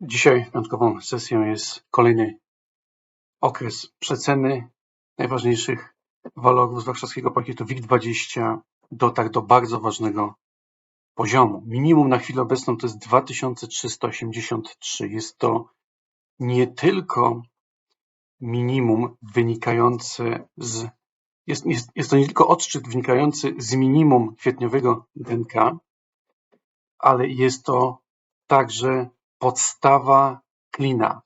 Dzisiaj piątkową sesją jest kolejny okres przeceny najważniejszych walorów z warszawskiego pakietu WIG20 dotarł do bardzo ważnego poziomu. Minimum na chwilę obecną to jest 2383. Jest to nie tylko minimum wynikające z jest, jest, jest to nie tylko odczyt wynikający z minimum kwietniowego DNK, ale jest to także podstawa klina,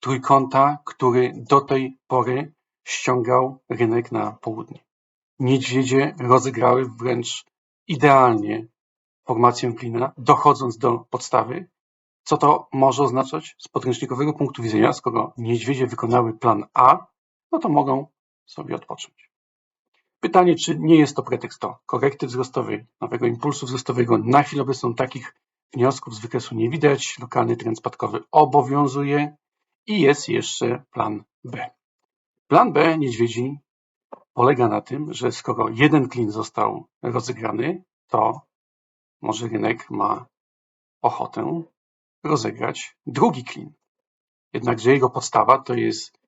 trójkąta, który do tej pory ściągał rynek na południe. Niedźwiedzie rozegrały wręcz idealnie formację klina, dochodząc do podstawy. Co to może oznaczać z podręcznikowego punktu widzenia? Skoro niedźwiedzie wykonały plan A, no to mogą sobie odpocząć. Pytanie, czy nie jest to pretekst do korekty wzrostowej, nowego impulsu wzrostowego. Na chwilę obecną takich wniosków z wykresu nie widać. Lokalny trend spadkowy obowiązuje i jest jeszcze plan B. Plan B niedźwiedzi polega na tym, że skoro jeden klin został rozegrany, to może rynek ma ochotę rozegrać drugi klin. Jednakże jego podstawa to jest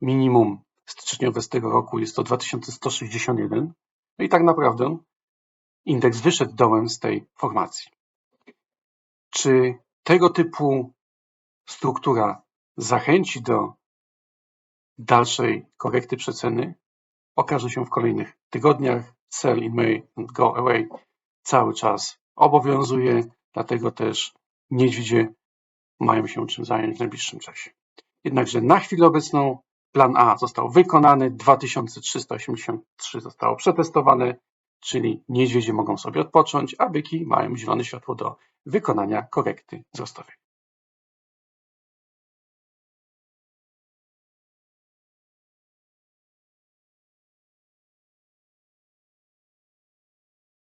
minimum styczniowe z tego roku, jest to 2161. No i tak naprawdę indeks wyszedł dołem z tej formacji. Czy tego typu struktura zachęci do dalszej korekty przeceny? Okaże się w kolejnych tygodniach. Sell in May and go away cały czas obowiązuje, dlatego też niedźwiedzie mają się czym zająć w najbliższym czasie. Jednakże na chwilę obecną plan A został wykonany, 2383 zostało przetestowane, czyli niedźwiedzie mogą sobie odpocząć, a byki mają zielone światło do wykonania korekty wzrostowej.